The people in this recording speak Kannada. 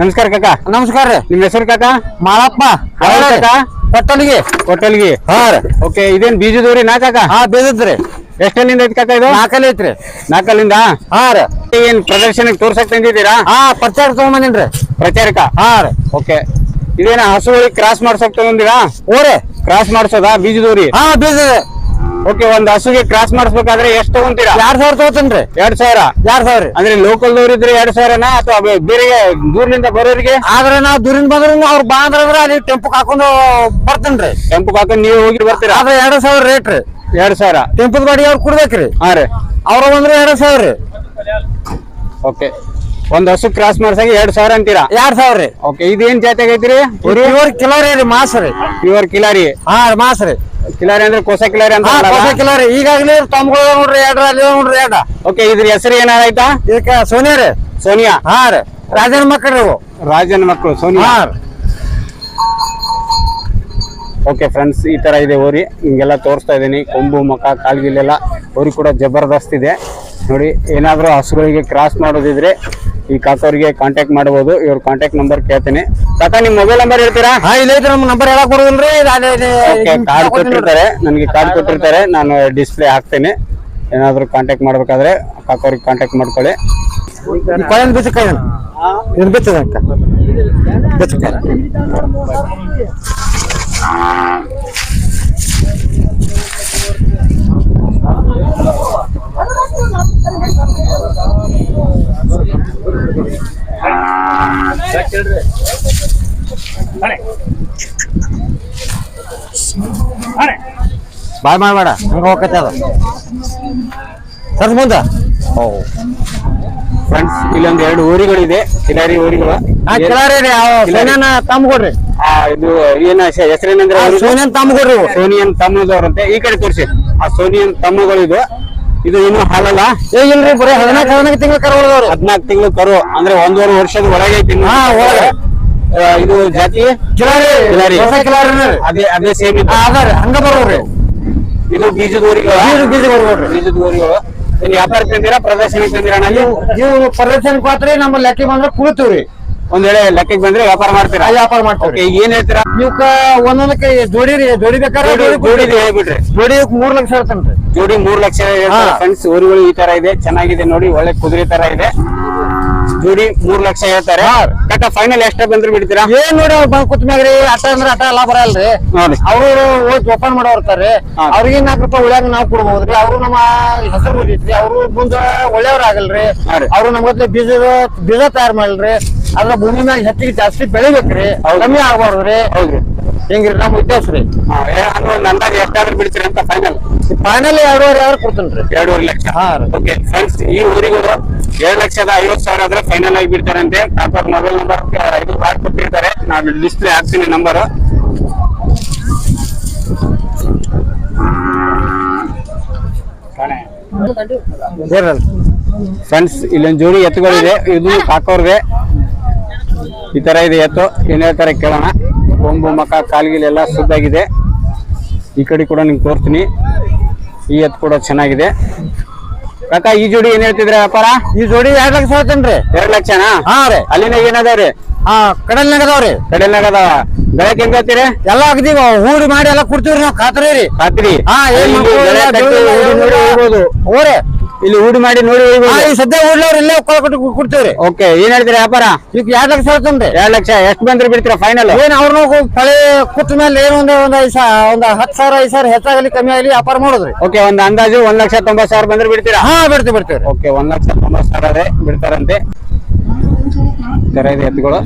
ನಮಸ್ಕಾರ ಕಾಕ. ನಮಸ್ಕಾರ ರೀ. ನಿಮ್ಮ ಹೆಸರು ಕಾಕ? ಮಾಳಪ್ಪ. ಕಾಕ? ಹಾರ ಕೊಟ್ಟಲ್ಗಿ. ಹಾ ರೀ. ಓಕೆ ಇದೇನ್ ಬೀಜದವ್ರಿ ನಾ ಕಾಕ? ಹಾ ಬೀಜದ್ರಿ ಎಷ್ಟಲ್ಲಿಂದ ಐತಿ ಕಾಕ ಇದು? ನಾಲ್ಕಲ್ಲಿ ಐತ್ರಿ. ನಾಲ್ಕಲ್ಲಿಂದ? ಹಾ ರೀ. ಏನ್ ಪ್ರದರ್ಶನಕ್ಕೆ ತೋರ್ಸಕ್ ತಂದಿದ್ದೀರಾ? ಹಾ ಪ್ರಚಾರ ತಗೊಂಬಂದಿನ್ರಿ ಪ್ರಚಾರಕ ಹಾ ರೀ. ಓಕೆ. ಇದೇನ ಹಸುಗಳಿಗೆ ಕ್ರಾಸ್ ಮಾಡ್ಸಕ್ ತಗೊಂಡಿರಾ? ಓರೆ ಕ್ರಾಸ್ ಮಾಡ್ಸೋದಾ ಬೀಜದವ್ರಿ ಹಾ ಬೀಜ ಓಕೆ ಒಂದ್ ಹಸುಗೆ ಕ್ರಾಸ್ ಮಾಡಿಸ್ಬೇಕಾದ್ರೆ ಎಷ್ಟು ತಗೊಂತೀರಾ ಎರಡ್ ಸಾವಿರ ತಗೋತನ್ರಿ. ಎರಡ್ ಸಾವಿರ? ಎರಡ್ ಸಾವಿರ. ಅಂದ್ರೆ ಲೋಕಲ್ ದೂರಿದ್ರೆ ಇದ್ರೆ ಎರಡ್ ಸಾವಿರನಾ ಅಥವಾ ಬೇರೆ ದೂರಿನಿಂದ ಬರೋರಿಗೆ? ಆದ್ರೆ ನಾವು ದೂರಿಂದ ಬಂದ್ರೆ ಅವ್ರು ಬಾ ಅಂದ್ರ ಅಲ್ಲಿ ಟೆಂಪು ಹಾಕೊಂಡು ಬರ್ತೇನ್ರಿ. ಟೆಂಪು ಹಾಕೊಂಡು ನೀವು ಹೋಗಿ ಬರ್ತೀರಾ? ಆದ್ರೆ ಎರಡ್ ಸಾವಿರ ರೇಟ್ ರೀ. ಎರಡ್ ಸಾವಿರ? ಟೆಂಪುದ ಗಾಡಿ ಅವ್ರು ಕೊಡ್ಬೇಕ್ರಿ. ಹಾ ರೀ. ಅವ್ರ ಬಂದ್ರೆ ಎರಡ್ ಸಾವಿರ ರೀ. ಓಕೆ. ಒಂದ್ ಹಸು ಕ್ರಾಸ್ ಮಾಡ್ಸಾಗ ಎರಡ್ ಸಾವಿರ ಅಂತೀರಾ? ಎರಡ್ ಸಾವಿರ ರೀ. ಓಕೆ ಇದೇನ್ ಜಾತಿ ಆಗೈತ್ರಿ ಪ್ಯೂರ್ ಕಿಲಾರಿ ರೀ ಮಾಸ್ ರೀ. ಪ್ಯೂರ್ ಕಿಲಾರಿ. ಹಾ ಮಾಸ್ ರೀ. ಕಿಲಾರಿ ಅಂದ್ರೆ ಕೋಸ ಕಿಲಾರಿ ಅಂತ ಹೊಸ ಕಿಲೋರಿ. ಈಗಾಗಲೇ ತಮ್ಗಳು ನೋಡ್ರಿ ಎರಡ್ರ ಅಲ್ಲಿ ನೋಡ್ರಿ ಎರಡ ಓಕೆ ಇದ್ರ ಹೆಸರು ಏನಾಯ್ತಾ ಇದಕ್ಕೆ ಸೋನಿಯಾ ರೀ. ಸೋನಿಯಾ? ಹಾ ರೀ. ರಾಜನ ಮಕ್ಕಳು ಇವು. ರಾಜನ ಮಕ್ಕಳು ಸೋನಿಯಾ? ಓಕೆ ಫ್ರೆಂಡ್ಸ್ ಈ ತರ ಇದೆ ಓರಿ ಹಿಂಗೆಲ್ಲ ತೋರಿಸ್ತಾ ಇದ್ದೀನಿ. ಕೊಂಬು ಮುಖ ಕಾಲ್ಗಿಲ್ಲೆಲ್ಲ ಓರಿ ಕೂಡ ಜಬರ್ದಸ್ತ್ ಇದೆ. ನೋಡಿ ಏನಾದರೂ ಹಸುಗಳಿಗೆ ಕ್ರಾಸ್ ಮಾಡೋದಿದ್ರೆ ಈ ಕಾಕೋರಿಗೆ ಕಾಂಟ್ಯಾಕ್ಟ್ ಮಾಡ್ಬೋದು. ಇವ್ರ ಕಾಂಟ್ಯಾಕ್ಟ್ ನಂಬರ್ ಕೇಳ್ತೀನಿ. ಕಾಕ ನಿಮ್ಮ ಮೊಬೈಲ್ ನಂಬರ್ ಹೇಳ್ತೀರಾ? ಹಾ ಇಲ್ಲ ಐತ್ರಿ ನಮ್ಮ ನಂಬರ್ ಹೇಳಕ್ ಓಕೆ ಕಾರ್ಡ್ ಕೊಟ್ಟಿರ್ತಾರೆ ನನಗೆ ಕಾರ್ಡ್ ಕೊಟ್ಟಿರ್ತಾರೆ ನಾನು ಡಿಸ್ಪ್ಲೇ ಹಾಕ್ತೇನೆ. ಏನಾದರೂ ಕಾಂಟ್ಯಾಕ್ಟ್ ಮಾಡ್ಬೇಕಾದ್ರೆ ಕಾಕೋರಿಗೆ ಕಾಂಟ್ಯಾಕ್ಟ್ ಮಾಡ್ಕೊಳ್ಳಿ. ಕೊಳನ್ ಬಿಚ್ಚಕ ಇದು ಬಿಚ್ಚದ ಅಕ್ಕ? ಬಿಚ್ಚಕ. ಬಾಯ್ ಮಾಡಬೇಡ ಹಂಗ ಹೋಗತ್ತೆ ಅದು. ಸರ್ ಮುಂದ. ಓ. ಫ್ರೆಂಡ್ಸ್ ಇಲ್ಲೊಂದು ಎರಡು ಊರಿಗಳಿದೆ. ಕಿಲಾರಿ ಊರಿಗಳು. ಆ ಕಿಲಾರಿ ರೀ ಸೋನಿಯನ್ ತಮ್ಮ ಕೊಡ್ರಿ. ಆ, ಇದು ಏನ ಹೆಸ- ಹೆಸರೇನಂದ್ರೆ? ಸೋನಿಯನ್ ತಮ್ಮ ಕೊಡ್ರಿ ಇವು. ಸೋನಿಯನ್ ತಮ್ಮದವ್ರಂತೆ. ಈ ಕಡೆ ತೋರಿಸಿ. ಆ ಸೋನಿಯನ್ ತಮ್ಮಗಳು ಇದು ಇನ್ನು ಹಾಲಲ್ಲ? ಏ ಇಲ್ರಿ ಬರೀ ಹದಿನಾಲ್ಕು ಹದಿನಾಲ್ಕು ಕರು ಕರ್ಕೊಳ್ಳೋದವ್ರಿ ಹದಿನಾಲ್ಕು ತಿಂಗಳು ಕರು. ಅಂದ್ರೆ ಒಂದೂವರೆ ವರ್ಷದ ಒಳಗೆ ಐತಿ ಇನ್ನು. ಹಾ, ಒಳಗೆ. ಆ, ಇದು ಜಾತಿ? ಕಿಲಾರಿ. ಕಿಲಾರಿ. ಹೊಸ ಕಿಲಾರಿ ರೀ. ಅದೇ ಅದೇ ಸೇಮ್ ಅದ ರೀ. ಹಂಗ ಬರೋರಿ ಇದು ಬೀಜದ ಊರಿಗಳು ಬೀಜ ಬೀಜದ ಊರಿಗಳು ವ್ಯಾಪಾರ ತಂದಿರಾ ಪ್ರದರ್ಶನ ತಂದಿರಾ ಅಣ್ಣ ನೀವು ನೀವು ನಮ್ಮ ಲೆಕ್ಕ ಬಂದ್ರೆ ಕುಳಿತೀವ್ರಿ ಒಂದ್ ವೇಳೆ ಲೆಕ್ಕಕ್ಕೆ ಬಂದ್ರೆ ವ್ಯಾಪಾರ ಮಾಡ್ತೀರಾ? ವ್ಯಾಪಾರ ಮಾಡ್ತೀವ್ರಿ ಏನ್ ಹೇಳ್ತೀರಾ? ಇವಕ್ಕ ಒಂದೊಂದಕ್ಕೆ ಜೋಡಿ ರೀ ಜೋಡಿ ಬೇಕಾದ್ರೆ ಜೋಡಿ ಜೋಡಿ ಜೋಡಿದು ಹೇಳ್ಬಿಡ್ರಿ. ಜೋಡಿ ಮೂರ್ ಲಕ್ಷ ಹೇಳ್ತೇನ್ರಿ. ಜೋಡಿ ಮೂರ್ ಲಕ್ಷ. ಫ್ರೆಂಡ್ಸ್ ಊರುಗಳು ಈ ತರ ಇದೆ ಚೆನ್ನಾಗಿದೆ ನೋಡಿ ಒಳ್ಳೆ ಕುದುರೆ ತರ ಇದೆ. ಜೋಡಿ ಮೂರ್ ಲಕ್ಷ ಹೇಳ್ತಾರೆ. ಕಟ್ಟ ಫೈನಲ್ ಎಷ್ಟ ಬಂದ್ರೆ ಬಿಡ್ತೀರಾ? ಏನ್ ನೋಡಿ ಅವ್ರು ಬಂದ್ ಕುತ್ಮ್ಯಾಗ್ರಿ ಅಟ ಅಂದ್ರೆ ಅಟ ಎಲ್ಲ ಬರಲ್ರಿ. ಅವ್ರು ಹೋಗಿ ಓಪನ್ ಮಾಡೋರ್ತಾರೆ. ಅವ್ರಿಗೆ ನಾಲ್ಕು ರೂಪಾಯಿ ಉಳಿಯಾಗ ನಾವು ಕೊಡ್ಬೋದ್ರಿ. ಅವರು ನಮ್ಮ ಹೆಸರು ಬಂದಿತ್ರಿ ಅವರು ಮುಂದ ಒಳ್ಳೆಯವ್ರ ಆಗಲ್ರಿ. ಹಾ ರೀ. ಅವ್ರು ನಮ್ಗತ್ಲೆ ಬೀಜದ ಬೀಜ ತಯಾರು ಮಾಡಲ್ರಿ. ಅದ್ರ ಭೂಮಿ ಮ್ಯಾಗ ಹೆಚ್ಚಿಗೆ ಜಾಸ್ತಿ ಬೆಳಿಬೇಕ್ರಿ. ಕಮ್ಮಿ ಆಗ್ಬಾರ್ದ್ರಿ. ಹೌದ್ರಿ. ಹಿಂಗ್ರಿ ನಮ್ಮ ಉದ್ದೇಶ ರೀ. ಹಾ, ಏ, ಅಂದ್ರೆ ಒಂದ್ ಅಂದಾಜು ಎಷ್ಟಾದ್ರೂ ಬಿಡ್ತೀರಾ ಅಂತ ಫೈನಲ್ ಫೈನಲ್ ಎರಡೂವರೆ ಯಾರು ಕೊಡ್ತೇನ್ರಿ ಎರಡೂವರೆ ಲಕ್ಷ. ಹಾ ರೀ. ಓಕೆ ಫ್ರೆಂಡ್ಸ್ ಈ ಊರಿಗೂ ಎರಡು ಲಕ್ಷದ ಐವತ್ ಸಾವಿರ ಆದ್ರೆ ಫೈನಲ್ ಆಗಿ ಬಿಡ್ತಾರಂತೆ ಅವ್ರ ಮೊಬೈಲ್ ನಂಬರ್ ಇದು ಕಾರ್ಡ್ ಕೊಟ್ಟಿರ್ತಾರೆ. ನಾನು ಡಿಸ್ಪ್ಲೇ ಹಾಕ್ತೀನಿ ನಂಬರ್ ಫ್ರೆಂಡ್ಸ್ ಇಲ್ಲೊಂದು ಜೋಡಿ ಎತ್ತುಗಳಿದೆ. ಇದು ಕಾಕೋರ್ಗೆ. ಈ ತರ ಇದೆ ಎತ್ತು. ಏನ್ ಹೇಳ್ತಾರೆ ಕೇಳೋಣ. ಕೊಂಬು ಮಕ ಕಾಲ್ಗಿಲೆಲ್ಲ ಸುದ್ದಾಗಿದೆ ಈ ಕಡೆ ಕೂಡ ನಿಮ್ಗೆ ತೋರ್ತೀನಿ ಈ ಎತ್ತು ಕೂಡ ಚೆನ್ನಾಗಿದೆ. ಕಾಕ ಈ ಜೋಡಿ ಏನ್ ಹೇಳ್ತಿದ್ರೆ ವ್ಯಾಪಾರ? ಈ ಜೋಡಿ ಎರಡ್ ಲಕ್ಷ ಹೇಳ್ತೇನ್ರಿ ಎರಡ್ ಲಕ್ಷನಾ? ಹಾ ರೀ. ಅಲ್ಲಿನ ಏನದಾವ್ರಿ ಹಾ ಕಡಲ್ನಾಗ ಅದಾವ್ರಿ. ಕಡಲ್ನಾಗ ಅದಾವ? ಬೆಳಕ್ ಹೆಂಗ್ ಹೇಳ್ತೀರಿ? ಎಲ್ಲ ಅಗದಿ ಹೂಡಿ ಮಾಡಿ ಎಲ್ಲ ಕೊಡ್ತೀವ್ರಿ ನಾವು ಖಾತ್ರಿ ರೀ. ರಾತ್ರಿ ಹಾ ಏನ್ ಇಲ್ಲಿ ನೋಡಿ ಹೋಗ್ಬೋದು. ಹೋರಿ ಊಡಿ ಮಾಡಿ ನೋಡಿ ಹಾ ಹೋಗ್ಬೋದು ಈ ಸದ್ಯ ಊರ್ಲವ್ರ ಇಲ್ಲೇ ಕೊಟ್ಟು ಕೊಡ್ತೀವ್ರಿ. ಓಕೆ ಏನ್ ಹೇಳ್ತೀರಿ ವ್ಯಾಪಾರ? ಈಗ ಎರಡ್ ಲಕ್ಷ ಹೇಳ್ತೇನ್ರಿ. ಎರಡ್ ಲಕ್ಷ ಎಷ್ಟ್ ಬಂದ್ರೆ ಬಿಡ್ತೀರಾ ಫೈನಲ್ ಏನ್ ಅವ್ರನ್ನ ಪಳೆ ಕುಟ್ಟ ಮೇಲೆ ಏನ್ ಒಂದ್ ಒಂದ್ ಐದ್ ಸಾ ಒಂದ್ ಹತ್ತು ಸಾವಿರ ಐದ್ ಸಾವಿರ ಹೆಚ್ಚಾಗಲಿ ಕಮ್ಮಿ ಆಗಲಿ ವ್ಯಾಪಾರ ಮಾಡೋದ್ರಿ. ಓಕೆ ಒಂದ್ ಅಂದಾಜು ಒಂದ್ ಲಕ್ಷ ತೊಂಬತ್ ಸಾವಿರ ಬಂದ್ರೆ ಬಿಡ್ತೀರಾ? ಹಾ ಬಿಡ್ತೀವಿ ಬಿಡ್ತೀವ್ರಿ ಓಕೆ ಒಂದ್ ಲಕ್ಷ ತೊಂಬತ್ ಸಾವಿರ ಬಿಡ್ತಾರಂತೆ. ಕರೆ ತರ ಇದೆ ಎತ್ತುಗಳು.